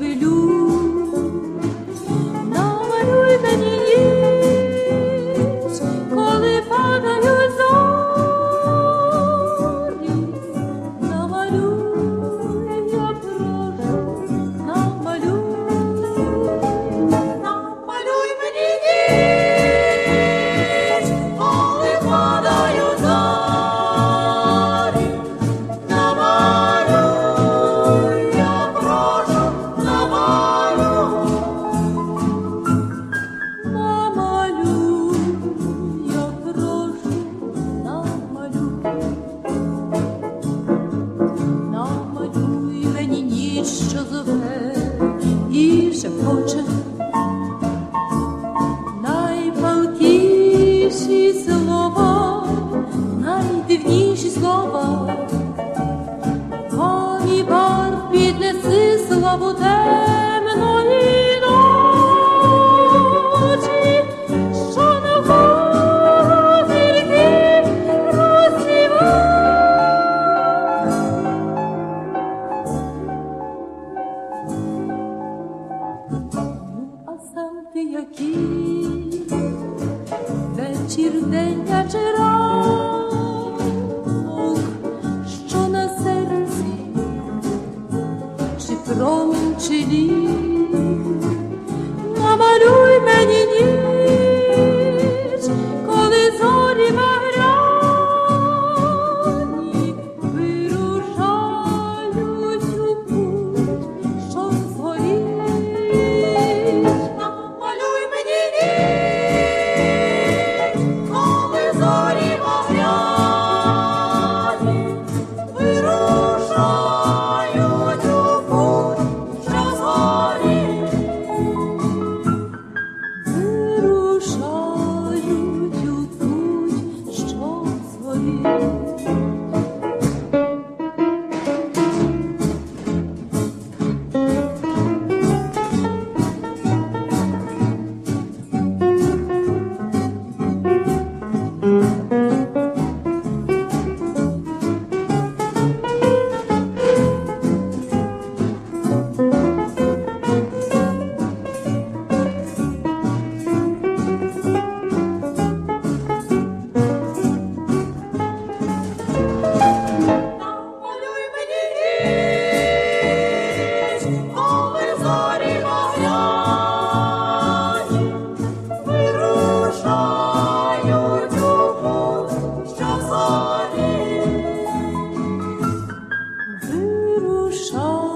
le очах, найпалкіші слова, найдивніші слова, О, мій бар, піднеси славу темною. південня чи ранок, що на серці, чи промінь, чи ліс. 手